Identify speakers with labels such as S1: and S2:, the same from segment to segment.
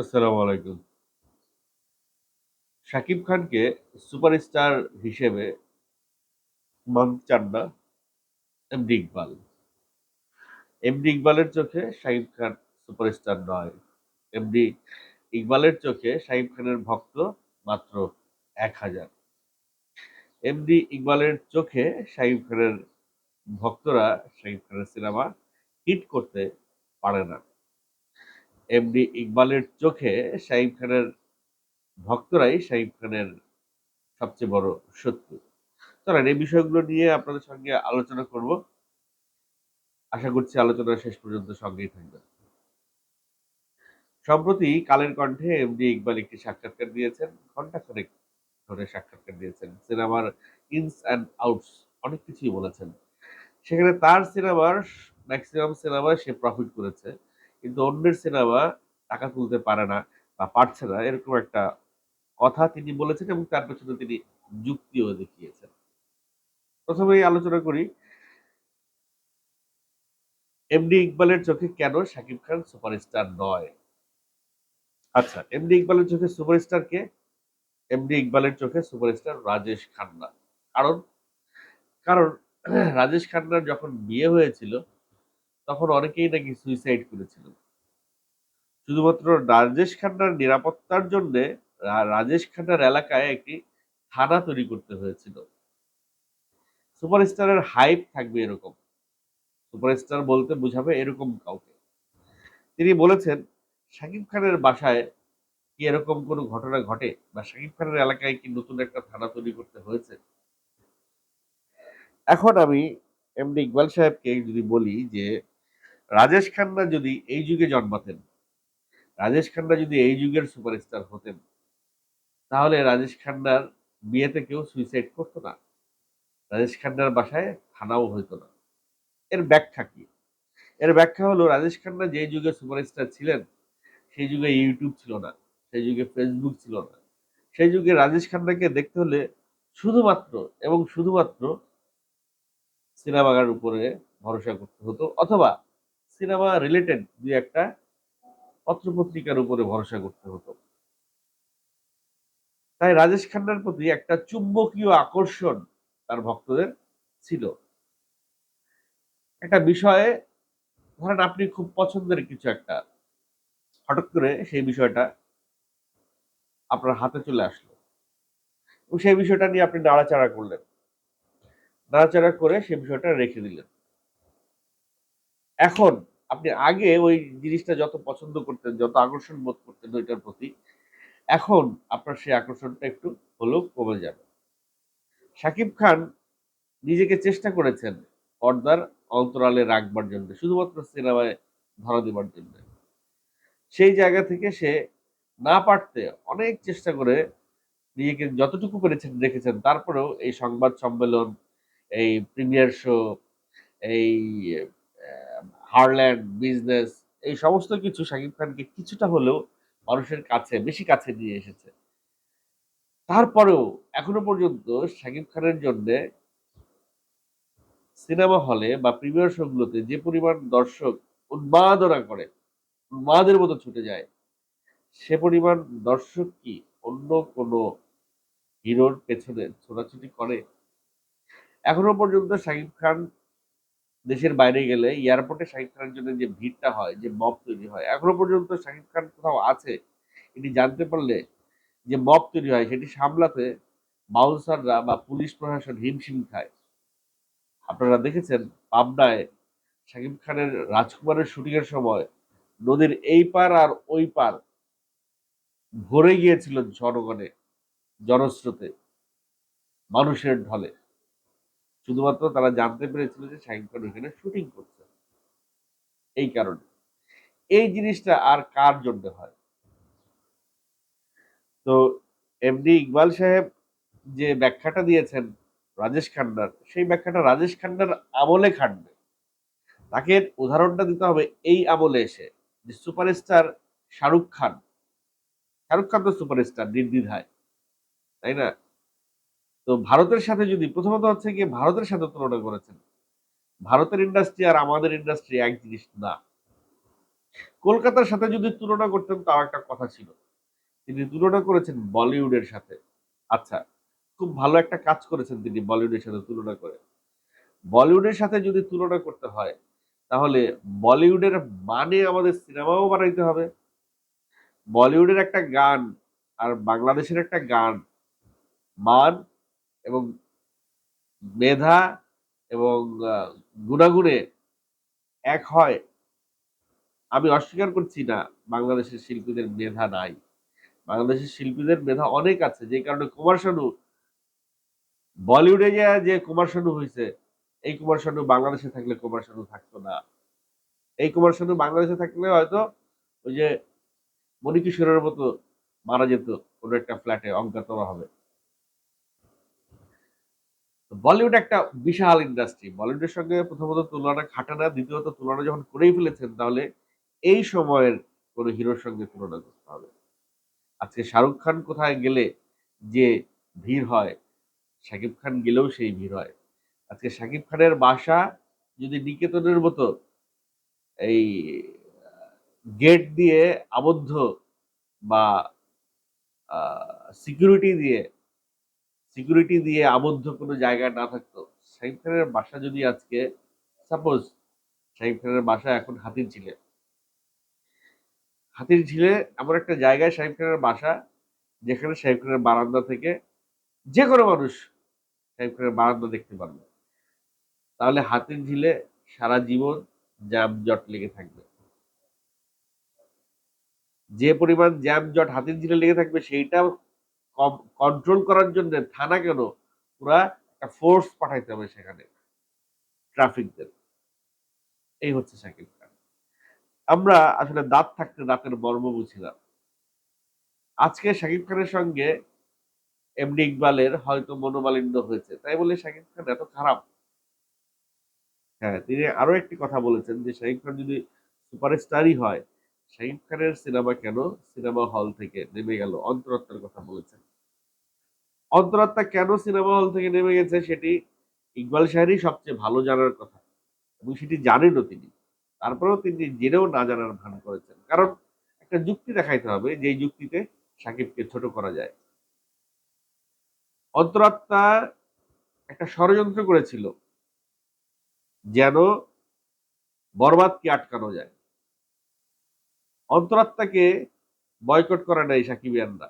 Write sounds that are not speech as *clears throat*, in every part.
S1: আসসালামু আলাইকুম। শাকিব খানকে সুপারস্টার হিসেবে মানতে চান না এমডি ইকবাল এমডি ইকবালের চোখে শাকিব খান সুপারস্টার নয়। এমডি ইকবালের চোখে শাকিব খানের ভক্ত মাত্র এক হাজার। এমডি ইকবালের চোখে শাকিব খানের ভক্তরা শাকিব খানের সিনেমা হিট করতে পারে না। এমডি ইকবালের চোখে শাহিব খানের ভক্তরাই শাহিব খানের সবচেয়ে বড় শত্রু। চলেন, এই বিষয়গুলো নিয়ে আপনাদের সঙ্গে আলোচনা করব। আশা করছি আলোচনা শেষ পর্যন্ত সঙ্গেই থাকবেন। সম্প্রতি কালের কণ্ঠে এমডি ইকবাল একটি সাক্ষাৎকার দিয়েছেন। ঘণ্টা খানেক ধরে সাক্ষাৎকার দিয়েছেন। সিনেমার ইনস অ্যান্ড আউটস অনেক কিছুই বলেছেন। সেখানে তার সিনেমার ম্যাক্সিমাম সিনেমায় সে প্রফিট করেছে। কিন্তু অন্যের সিনেমা টাকা তুলতে পারে না বা পারছে না, এরকম একটা কথা তিনি বলেছেন এবং তার পেছনে তিনি যুক্তিও দেখিয়েছেন। প্রথমেই আলোচনা করি এমডি ইকবালের চোখে কেন শাকিব খান সুপারস্টার নয়? আচ্ছা এমডি ইকবালের চোখে সুপারস্টার কে? এমডি ইকবালের চোখে সুপারস্টার রাজেশ খান্না। কারণ কারণ, *clears throat* রাজেশ খান্নার যখন বিয়ে হয়েছিল তখন অনেকেই নাকি সুইসাইড করেছিল। শুধুমাত্র রাজেশ খান্নার নিরাপত্তার জন্য রাজেশ খান্নার এলাকায় একটি থানা তৈরি করতে হয়েছিল। সুপারস্টারের হাইপ থাকবে এরকম। সুপারস্টার বলতে বোঝাবে এরকম কাউকে। তিনি বলেছেন, শাকিব খানের বাসায় কি এরকম কোনো ঘটনা ঘটে বা শাকিব খানের এলাকায় কি নতুন একটা থানা তৈরি করতে হয়েছে? এখন আমি এমডি ইকবাল সাহেবকে যদি বলি যে রাজেশ খান্না যদি এই যুগে জন্মাতেন, রাজেশ খান্না যদি এই যুগের সুপারস্টার হতেন, তাহলে রাজেশ খান্নার বিয়েতে কেউ সুইসাইড করতো না। রাজেশ খান্নার বাসায় থানাও হইতো না। এর ব্যাখ্যা কি? এর ব্যাখ্যা হলো, রাজেশ খান্না যে যুগে সুপারস্টার ছিলেন, সেই যুগে ইউটিউব ছিল না, সেই যুগে ফেসবুক ছিল না। সেই যুগে রাজেশ খান্নাকে দেখতে হলে শুধুমাত্র এবং শুধুমাত্র সিনেমাগার উপরে ভরসা করতে হতো, অথবা সিনেমা রিলেটেড দুই একটা পত্রপত্রিকার উপরে ভরসা করতে হতো। তাই রাজেশ খান্নার প্রতি একটা চুম্বকীয় আকর্ষণ তার ভক্তদের ছিল। একটা বিষয়ে ধরেন আপনি খুব পছন্দের কিছু একটা, হঠাৎ করে সেই বিষয়টা আপনার হাতে চলে আসলো। সেই বিষয়টা নিয়ে আপনি নাড়াচাড়া করলেন। নাড়াচাড়া করে সেই বিষয়টা রেখে দিলেন। এখন আপনি আগে ওই জিনিসটা যত পছন্দ করতেন, যত আকর্ষণ বোধ করতেন ওইটার প্রতি, এখন আপনার সেই আকর্ষণটা একটু হলেও কমে যাবে। শাকিব খান নিজেকে চেষ্টা করেছেন পর্দার অন্তরালে রাখবার জন্য, শুধুমাত্র সিনেমায় ধরা দেবার জন্য। সেই জায়গা থেকে সে না পারতে অনেক চেষ্টা করে নিজেকে যতটুকু পেরেছেন রেখেছেন, তারপরেও এই সংবাদ সম্মেলন, এই প্রিমিয়ার শো, এই হারল্যান্ড, বিজনেস, এই সমস্ত কিছু শাকিব খানকে কিছুটা হলেও মানুষের কাছে, বেশি কাছে নিয়ে এসেছে। তারপরেও এখনও পর্যন্ত শাকিব খানের জন্য সিনেমা হলে বা প্রিমিয়ার শোগুলোতে যে পরিমাণ দর্শক উন্মাদনা করে, উন্মাদের মতো ছুটে যায়, সে পরিমাণ দর্শক কি অন্য কোনো হিরোর পেছনে ছোটাছুটি করে? এখনও পর্যন্ত শাকিব খান দেশের বাইরে গেলে এয়ারপোর্টে শাকিব খানের জন্য যে ভিড়টা হয়, যে মব তৈরি হয়, এখনও পর্যন্ত শাকিব খান কোথাও আছে? এটি জানতে পারলে যে মব তৈরি হয়, সেটি সামলাতে বাউন্সাররা বা পুলিশ প্রশাসন হিমশিম খায়। আপনারা দেখেছেন পাবনায় শাকিব খানের রাজকুমারের শুটিংয়ের সময় নদীর এই পার আর ওই পার ভরে গিয়েছিল জনগণে, জনস্রোতে, মানুষের ঢলে। শুধুমাত্র তারা জানতে পেরেছিল যে শাহিদ খান ওইখানে শুটিং করছে। এই কারণে। এই জিনিসটা আর কার জন্য হয়? তো এমডি ইকবাল সাহেব যে ব্যাখ্যাটা দিয়েছেন রাজেশ খান্নার সেই ব্যাখ্যাটা রাজেশ খান্নার আমলে খাটবে। তাকে উদাহরণটা দিতে হবে এই আমলে এসে যে সুপারস্টার শাহরুখ খান। শাহরুখ খান তো সুপারস্টার, নির্দ্বিধায়। তাই না? তো ভারতের সাথে যদি, প্রথমত হচ্ছে গিয়ে ভারতের সাথে তুলনা করেছেন। ভারতের ইন্ডাস্ট্রি আর আমাদের ইন্ডাস্ট্রি এক জিনিস না। কলকাতার সাথে যদি তুলনা করতেন, তাও একটা কথা ছিল। তিনি তুলনা করেছেন বলিউডের সাথে। আচ্ছা খুব ভালো একটা কাজ করেছেন তিনি বলিউডের সাথে তুলনা করে। বলিউডের সাথে যদি তুলনা করতে হয়, তাহলে বলিউডের মানে আমাদের সিনেমাও বানাইতে হবে। বলিউডের একটা গান আর বাংলাদেশের একটা গান মান এবং মেধা এবং গুণাগুণে এক হয়। আমি অস্বীকার করছি না, বাংলাদেশের শিল্পীদের মেধা নাই। বাংলাদেশের শিল্পীদের মেধা অনেক আছে, যে কারণে কুমার শানু, বলিউডে যে কুমার শানু হয়েছে এই কুমার শানু বাংলাদেশে থাকলে কুমার শানু থাকতো না। এই কুমার শানু বাংলাদেশে থাকলে হয়তো ওই যে মণিকিশোরের মতো মারা যেত, কোনো একটা ফ্ল্যাটে অজ্ঞাতবা হবে। বলিউড একটা বিশাল ইন্ডাস্ট্রি। বলিউডের সঙ্গে প্রথমত তুলনা খাটে না দ্বিতীয়ত তুলনা যখন করেই ফেলেছেন, তাহলে এই সময়ের কোনো হিরোর সঙ্গে তুলনা করতে হবে। আজকে শাহরুখ খান কোথায় গেলে যে ভিড় হয়, শাকিব খান গেলেও সেই ভিড় হয়। আজকে শাকিব খানের বাসা যদি নিকেতনের মতো এই, গেট দিয়ে আবদ্ধ বা সিকিউরিটি দিয়ে সিকিউরিটি দিয়ে আবদ্ধ কোনো জায়গায় না থাকতো শাহিব খানের বাসা যদি আজকে, সাপোজ শাহিব খানের বাসা এখন হাতির ঝিলে হাতির ঝিলে এমন একটা জায়গায় শাহিব খানের বাসা, যেখানে শাহিব খানের বারান্দা থেকে যে কোনো মানুষ শাহিব খানের বারান্দা দেখতে পারবে। তাহলে হাতির ঝিলে সারা জীবন জ্যাম জট লেগে থাকবে। যে পরিমাণ জ্যাম জট হাতির ঝিলে লেগে থাকবে, সেইটা কন্ট্রোল করার জন্য থানা কেন? পুরা একটা ফোর্স পাঠাইতে হবে সেখানে ট্রাফিকদের এই হচ্ছে খান আমরা আসলে দাঁত থাকতে দাঁতের মর্ম বুঝিলাম। আজকে শাকিব খানের সঙ্গে এমডি ইকবালের হয়তো মনোমালিন্য হয়েছে, তাই বলে শাকিব খান এত খারাপ। হ্যাঁ তিনি আরও একটি কথা বলেছেন যে শাকিব খান যদি সুপারস্টারই হয় শাকিব খানের সিনেমা কেন সিনেমা হল থেকে নেমে গেল? অন্তরাত্মার কথা বলেছেন। অন্তরাত্মা কেন সিনেমা হল থেকে নেমে গেছে সেটি ইকবাল সাহেরই সবচেয়ে ভালো জানার কথা এবং সেটি জানেনও তিনি। তারপরেও তিনি জেনেও না জানার ভান করেছেন। কারণ একটা যুক্তি দেখাইতে হবে, যেই যুক্তিতে সাকিবকে ছোট করা যায়। অন্তরাত্মা একটা ষড়যন্ত্র করেছিল, যেন বরবাদকে আটকানো যায়। অন্তরাত্মাকে বয়কট করে নাই সাকিবিয়ানরা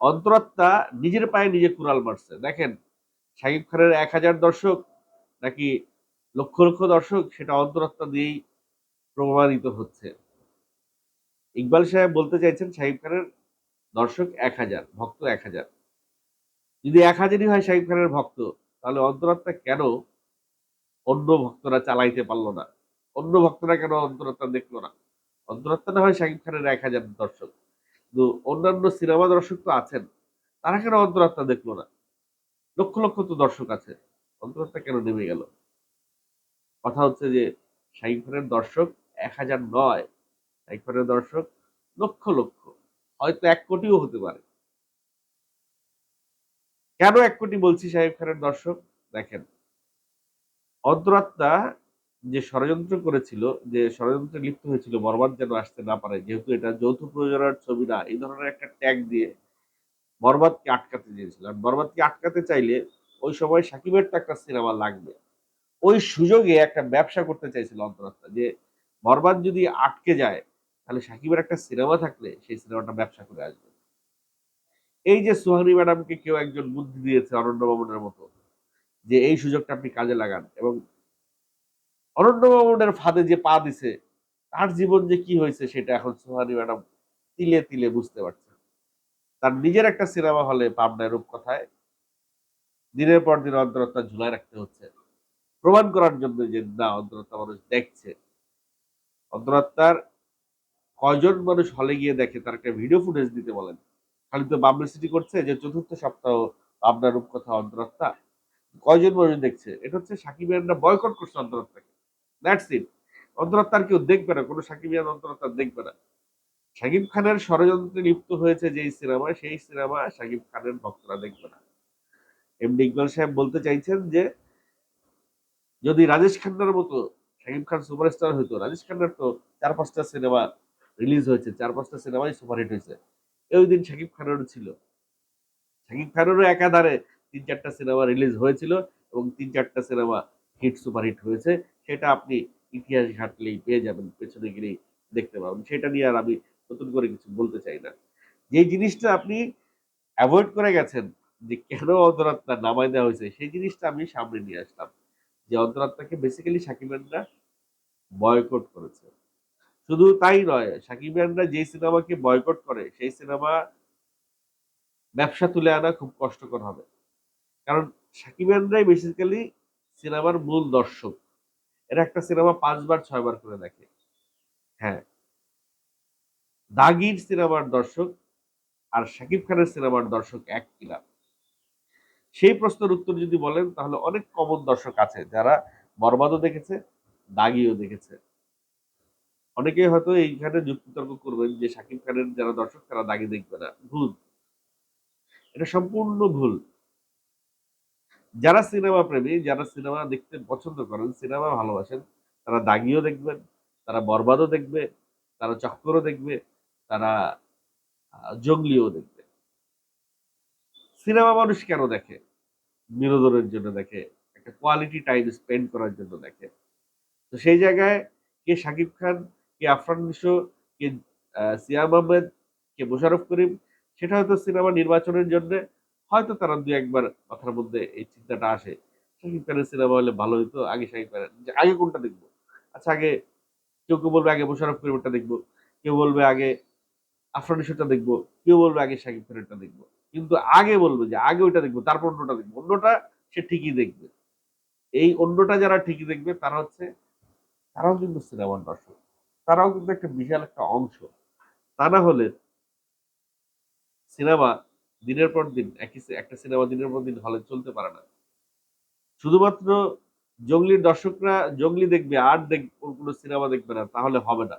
S1: অন্তরাত্মা নিজের পায়ে নিজে কুড়াল মারছে। দেখেন শাকিব খানের এক হাজার দর্শক নাকি লক্ষ লক্ষ দর্শক সেটা অন্তরাত্মা দিয়েই প্রমাণিত হচ্ছে। ইকবাল সাহেব বলতে চাইছেন শাহিব খানের দর্শক এক হাজার, ভক্ত এক হাজার। যদি এক হাজারই হয় শাহিব খানের ভক্ত, তাহলে অন্তরাত্মা কেন অন্য ভক্তরা চালাইতে পারল না? অন্য ভক্তরা কেন অন্তরাত্মা দেখল না? অন্তরাত্মা না হয় শাকিব খানের এক হাজার দর্শক। কিন্তু অন্যান্য সিনেমা দর্শক তো আছেন। তারা কেন অন্তরাত্মা দেখল না? লক্ষ লক্ষ তো দর্শক আছে অন্তরাত্মা কেন নেমে গেল? কথা হচ্ছে যে শাহিব খানের দর্শক এক হাজার নয়। শাহিব খানের দর্শক লক্ষ লক্ষ। হয়তো এক কোটিও হতে পারে। কেন এক কোটি বলছি শাহিব খানের দর্শক? দেখেন, অন্তরাত্মা যে ষড়যন্ত্র করেছিল, যে ষড়যন্ত্রে লিপ্ত হয়েছিল, বরবাদ যেন আসতে না পারে, যেহেতু এটা যৌথ প্রযোজনার ছবি না, এই ধরনের একটা ট্যাগ দিয়ে বরবাদকে আটকাতে চেয়েছিল। আর বরবাদকে আটকাতে চাইলে ওই সময় সাকিবের তো একটা সিনেমা লাগবে। ওই সুযোগে একটা ব্যবসা করতে চাইছিল অন্তরাত্মা, যে বরবাদ যদি আটকে যায়, তাহলে সাকিবের একটা সিনেমা থাকলে সেই সিনেমাটা ব্যবসা করে আসবে। এই যে সোহানি ম্যাডামকে কেউ একজন বুদ্ধি দিয়েছে অরণ্য ভবনের মতো, যে এই সুযোগটা আপনি কাজে লাগান এবং অরণ্য ভবনের ফাঁদে যে পা দিছে, তার জীবন যে কি হয়েছে সেটা এখন সোহানি ম্যাডাম তিলে তিলে বুঝতে পারছে তার নিজের একটা সিনেমা হলে পাবনায় রূপকথায় দিনের পর দিন অন্তরত্বা ঝুলায় রাখতে হচ্ছে। প্রমাণ করার জন্য যে না, অন্তরত্বা মানুষ দেখছে। অন্তরাত্মার কয়জন মানুষ হলে গিয়ে দেখে, তার একটা ভিডিও ফুটেজ দিতে বলেন। খালি তো পাবলিসিটি করছে, যে চতুর্থ সপ্তাহ পাবনার রূপকথা অন্তরাত্মা কয়জন মানুষ দেখছে? এটা হচ্ছে সাকিবের বয়কট করছে অন্তরাত্মাকে দ্যাটস ইট অন্তরাত্মার কেউ দেখবে না, কোনো সাকিবিয়ান অন্তরাত্মা দেখবে না। শাকিব খানের ষড়যন্ত্রে লিপ্ত হয়েছে যেই সিনেমা, সেই সিনেমা শাকিব খানের ভক্তরা দেখবে না। এমডি ইকবাল সাহেব বলতে চাইছেন যে, যদি রাজেশ খান্নার মতো শাকিব খান সুপারস্টার হইতো, রাজেশ খান্নার তো চার পাঁচটা সিনেমা রিলিজ হয়েছে, চার পাঁচটা সিনেমাই সুপারহিট হয়েছে। ওই দিন শাকিব খানেরও ছিল। শাকিব খানেরও একাধারে তিন চারটা সিনেমা রিলিজ হয়েছিল এবং তিন চারটা সিনেমা হিট সুপারহিট হয়েছে। সেটা আপনি ইতিহাস ঘাটলেই পেয়ে যাবেন, পেছনে গেলেই দেখতে পাবেন। সেটা নিয়ে আর আমি নতুন করে কিছু বলতে চাই না। যে জিনিসটা আপনি অ্যাভয়েড করে গেছেন, যে কেন অন্তরাত্মা নামায় দেওয়া হয়েছে, সেই জিনিসটা আমি সামনে নিয়ে আসলাম, যে অন্তরাত্মাকে বেসিক্যালি সাকিবানরা বয়কট করেছে। শুধু তাই নয়, সাকিবানরা যে সিনেমাকে বয়কট করে, সেই সিনেমা ব্যবসা তুলে আনা খুব কষ্টকর হবে। কারণ সাকিবানরাই বেসিক্যালি সিনেমার মূল দর্শক। এরা একটা সিনেমা পাঁচবার, ছয়বার করে দেখে। হ্যাঁ। দাগির সিনেমার দর্শক আর শাকিব খানের সিনেমার দর্শক এক কিনা সেই প্রশ্নের উত্তর যদি বলেন, তাহলে অনেক কমন দর্শক আছে যারা বরবাদও দেখেছে, দাগিও দেখেছে। অনেকে হয়তো এইখানে যুক্তিতর্ক করবেন যে শাকিব খানের যারা দর্শক, তারা দাগি দেখবে না। ভুল। এটা সম্পূর্ণ ভুল। যারা সিনেমা প্রেমী, যারা সিনেমা দেখতে পছন্দ করেন, সিনেমা ভালোবাসেন, তারা দাগিও দেখবেন তারা বরবাদও দেখবে, তারা চক্করও দেখবে, তারা জঙ্গলিও দেখবে। সিনেমা মানুষ কেন দেখে? বিনোদনের জন্য দেখে, একটা কোয়ালিটি টাইম স্পেন্ড করার জন্য দেখে। তো সেই জায়গায় কে শাকিব খান, কে আফরান নিশো, কে সিয়াম আহমেদ, কে মোশারফ করিম, সেটা হয়তো সিনেমা নির্বাচনের জন্য হয়তো তারা দু একবার কথার মধ্যে এই চিন্তাটা আসে। শাকিব খানের সিনেমা হলে ভালো হতো আগে শাকিব খানের আগে কোনটা দেখব? আচ্ছা আগে কেউ কেউ বলবে আগে মোশারফ করিমেরটা দেখব, কেউ বলবে আগে আফরান দেখব, কেউ বলবে আগে শাকিব খানেরটা দেখব। কিন্তু আগে বলবে যে আগে ওইটা দেখব, তারপর অন্যটা দেখব। অন্যটা সে ঠিকই দেখবে। এই অন্যটা যারা ঠিকই দেখবে, তারা হচ্ছে, তারাও কিন্তু সিনেমার দর্শক। তারাও কিন্তু একটা বিশাল একটা অংশ। তা না হলে সিনেমা দিনের পর দিন, একই একটা সিনেমা দিনের পর দিন হলে চলতে পারে না। শুধুমাত্র জঙ্গলির দর্শকরা, জঙ্গলি দেখবে, আর দেখ, কোনো সিনেমা দেখবে না, তাহলে হবে না।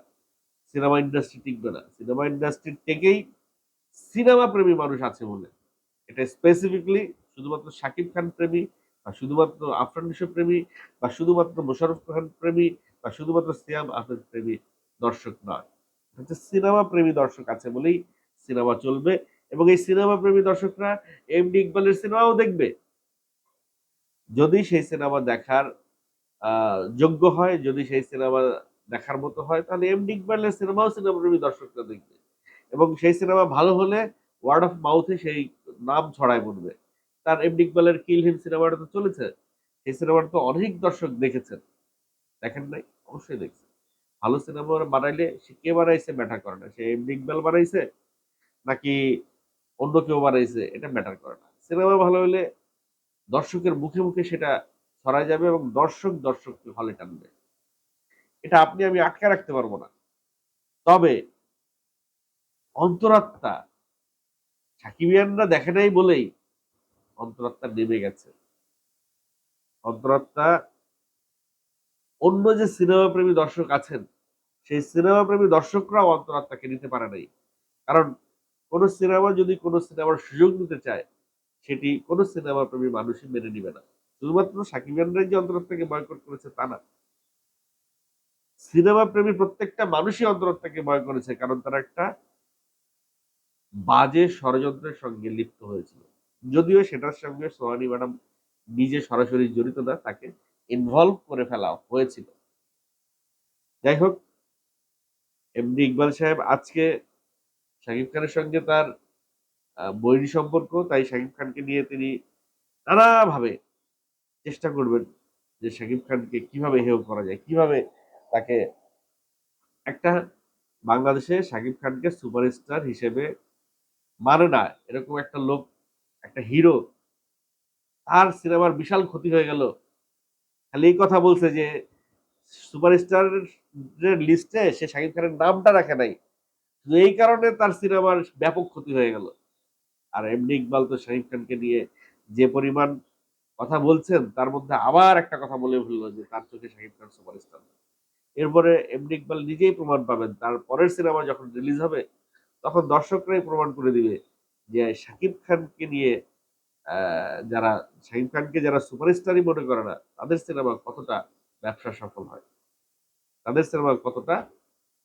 S1: সিনেমা ইন্ডাস্ট্রি টিকবে না। সিনেমা ইন্ডাস্ট্রি থেকেই সিনেমা প্রেমী মানুষ আছে বলে। এটা স্পেসিফিকলি শুধুমাত্র শাকিব খান প্রেমী, বা শুধুমাত্র আফরান নিশো প্রেমী, বা শুধুমাত্র মোশারফ খান প্রেমী, বা শুধুমাত্র সিয়াম আহমেদ প্রেমী দর্শক নয়। হচ্ছে সিনেমা প্রেমী দর্শক আছে বলেই সিনেমা চলবে। এবং এই সিনেমা প্রেমী দর্শকরা এমডি ইকবালের সিনেমাও দেখবে। যদি সেই সিনেমা দেখার যোগ্য হয়, যদি সেই সিনেমা দেখার মতো হয়, তাহলে এমডি ইকবালের সিনেমাও সিনেমা প্রেমী দর্শকরা দেখবে। এবং সেই সিনেমা ভালো হলে ওয়ার্ড অফ মাউথে সেই নাম ছড়ায় পড়বে তার এমডি ইকবালের কিল হিম সিনেমাটা তো চলেছে। সেই সিনেমাটা তো অনেক দর্শক দেখেছেন। দেখেন নাই? অবশ্যই দেখছেন। ভালো সিনেমা বানাইলে সে কে বানাইছে? ম্যাটার করে না। সে এমডি ইকবাল বানাইছে? নাকি অন্য কেউ বানাইছে, এটা ম্যাটার করে না। সিনেমা ভালো হলে দর্শকের মুখে মুখে সেটা ছড়ায় যাবে এবং দর্শক দর্শককে হলে টানবে। এটা আপনি, আমি আটকে রাখতে পারব না। তবে অন্তরাত্মা, সাকিবিয়ানরা দেখে নাই বলেই অন্তরাত্মা নেমে গেছে। অন্তরাত্মা, অন্য যে সিনেমা প্রেমী দর্শক আছেন, সেই সিনেমা প্রেমী দর্শকরাও অন্তরাত্মাকে নিতে পারে নাই। কারণ কোন সিনেমা যদি কোনো সিনেমার সুযোগ নিতে চায়, সেটি কোনো সিনেমা প্রেমী মানুষই মেনে নিবে না। শুধুমাত্র সাকিবিয়ানরাই যে অন্তরাত্মাকে বয়কট করেছে তা না। সিনেমা প্রেমী প্রত্যেকটা মানুষই অন্তরাত্মাকে ভয় করেছে, কারণ তারা একটা বাজে ষড়যন্ত্রের সঙ্গে লিপ্ত হয়েছিল। যদিও সেটার সঙ্গে সোহানি ম্যাডাম নিজে সরাসরি জড়িত না, তাকে ইনভলভ করে ফেলা হয়েছিল। যাই হোক এমডি ইকবাল সাহেব আজকে শাকিব খানের সঙ্গে তার বৈরী সম্পর্ক, তাই শাকিব খানকে নিয়ে তিনি নানাভাবে চেষ্টা করবেন যে শাকিব খানকে কীভাবে হেয় করা যায়, কীভাবে তাকে একটা বাংলাদেশে শাকিব খানকে সুপারস্টার হিসেবে মানে না, এরকম একটা লোক, একটা হিরো, তার সিনেমার বিশাল ক্ষতি হয়ে গেল। খালি এই কথা বলছে যে, সুপারস্টারের লিস্টে সে শাকিব খানের নামটা রাখে নাই। শুধু এই কারণে তার সিনেমার ব্যাপক ক্ষতি হয়ে গেল। আর এমনি ইকবাল তো শাকিব খানকে নিয়ে যে পরিমাণ কথা বলছেন, তার মধ্যে আবার একটা কথা বলে ফেলল যে তার চোখে শাকিব খান সুপারস্টার। এরপরে এমনি ইকবাল নিজেই প্রমাণ পাবেন, তার পরের সিনেমা যখন রিলিজ হবে, তখন দর্শকরাই প্রমাণ করে দিবে যে শাকিব খানকে নিয়ে যারা শাকিব খানকে যারা সুপারস্টারই মনে করে না, তাদের সিনেমা কতটা ব্যবসা সফল হয়? তাদের সিনেমা কতটা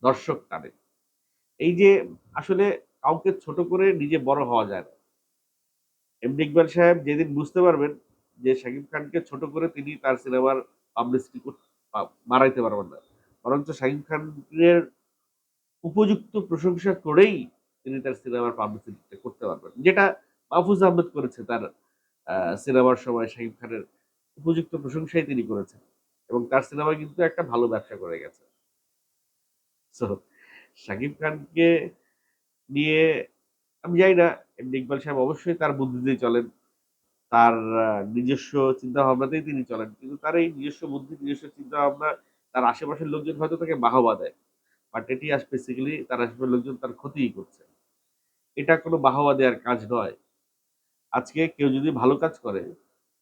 S1: দর্শক টানে? এই যে আসলে কাউকে ছোট করে নিজে বড় হওয়া যায় না। এমডি ইকবাল সাহেব যেদিন বুঝতে পারবেন যে শাকিব খানকে ছোট করে তিনি তার সিনেমার পাবলিসিটি বাড়াইতে পারবেন না। বরঞ্চ শাকিব খানের উপযুক্ত প্রশংসা করেই তিনি তার সিনেমার পাবলিসিটিটা করতে পারবেন। যেটা মাহফুজ আহমেদ করেছে তার সিনেমার সময় শাকিব খানের উপযুক্ত প্রশংসাই তিনি করেছেন। এবং তার সিনেমা কিন্তু একটা ভালো ব্যবসা করে গেছে। So, শাকিব খানকে নিয়ে আমি জানি না এমনি ইকবাল সাহেব অবশ্যই তার বুদ্ধিতেই চলেন। তার নিজস্ব চিন্তা ভাবনাতেই তিনি চলেন। কিন্তু তার এই নিজস্ব বুদ্ধি, নিজস্ব চিন্তা ভাবনা তার আশেপাশের লোকজন হয়তো তাকে বাহবা দেয়। বাট এটি বেসিক্যালি তার আশেপাশের লোকজন তার ক্ষতিই করছে। এটা কোনো বাহবা দেওয়ার কাজ নয়। আজকে কেউ যদি ভালো কাজ করে,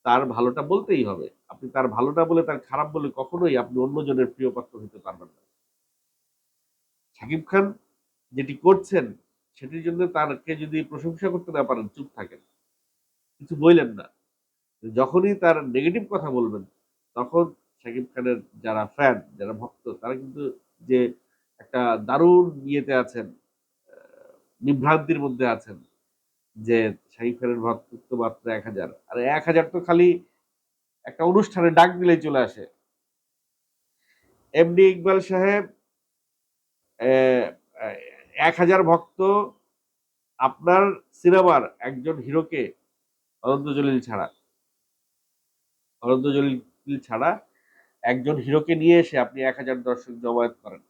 S1: তার ভালোটা বলতেই হবে। আপনি তার ভালোটা বলে তার খারাপ বলে কখনোই আপনি অন্যজনের প্রিয় পাত্র হতে পারবেন না। শাকিব খান যেটি করছেন, সেটির জন্য তারকে যদি প্রশংসা করতে না পারেন, চুপ থাকেন। কিছু বললেন না। যখনই তার নেগেটিভ কথা বলবেন, তখন শাকিব খানের যারা ফ্যান যারা ভক্ত, তারা কিন্তু যে একটা দারুণ ইয়েতে আছেন বিভ্রান্তির মধ্যে আছেন, যে শাকিব খানের ভক্তত্ব মাত্র এক হাজার। আর এক হাজার তো খালি একটা অনুষ্ঠানে ডাক দিলেই চলে আসে। এমডি ইকবাল সাহেব এক হাজার ভক্ত আপনার সিনেমার একজন হিরোকে অনন্ত জলিল ছাড়া অনন্ত জলিল ছাড়া একজন হিরোকে নিয়ে এসে আপনি এক হাজার দর্শক জমায়েত করেন।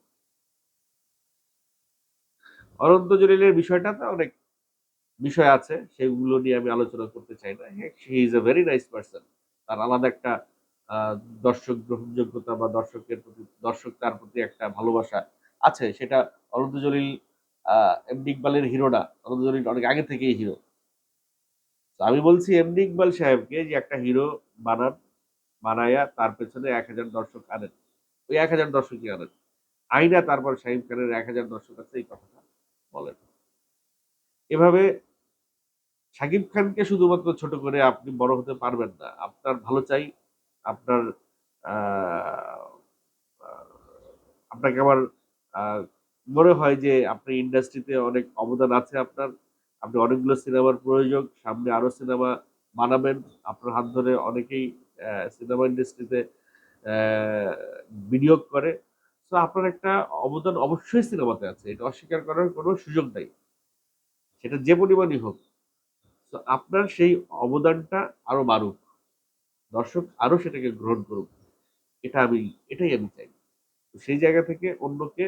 S1: অনন্ত জলিলের বিষয়টা তো অনেক বিষয় আছে, সেগুলো নিয়ে আমি আলোচনা করতে চাই না। He is a very nice person তার আলাদা একটা দর্শক গ্রহণযোগ্যতা বা দর্শকের প্রতি, দর্শক তার প্রতি একটা ভালোবাসা আছে, সেটা অনন্ত জলিল এমডি ইকবালের হিরো না। অনন্ত জলিল অনেক আগে থেকেই হিরো আমি বলছি এমডি ইকবাল সাহেবকে যে একটা হিরো বানান, বানায়া তার পেছনে এক হাজার দর্শক আনেন। ওই এক হাজার দর্শকই আনেন। আইনা তারপর শাহিব খানের এক হাজার দর্শক আছে, এই কথাটা বলেন। এভাবে শাকিব খানকে শুধুমাত্র ছোট করে আপনি বড় হতে পারবেন না। আপনার ভালো চাই, আপনার আপনাকে আমার মনে হয় যে আপনি ইন্ডাস্ট্রিতে অনেক অবদান আছে আপনার। আপনি অনেকগুলো সিনেমার প্রয়োজন সামনে আরও সিনেমা বানাবেন। আপনার হাত ধরে অনেকেই সিনেমা ইন্ডাস্ট্রিতে বিনিয়োগ করে। তো আপনার একটা অবদান অবশ্যই সিনেমাতে আছে। এটা অস্বীকার করার কোনো সুযোগ নাই। সেটা যে পরিমাণই হোক। তো আপনার সেই অবদানটা আরও বাড়ুক। দর্শক আরও সেটাকে গ্রহণ করুক। এটা আমি, এটাই আমি চাই। তো সেই জায়গা থেকে অন্যকে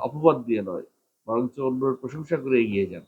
S1: অপবাদ দিয়ে নয় বরঞ্চ অন্যের প্রশংসা করে এগিয়ে যান।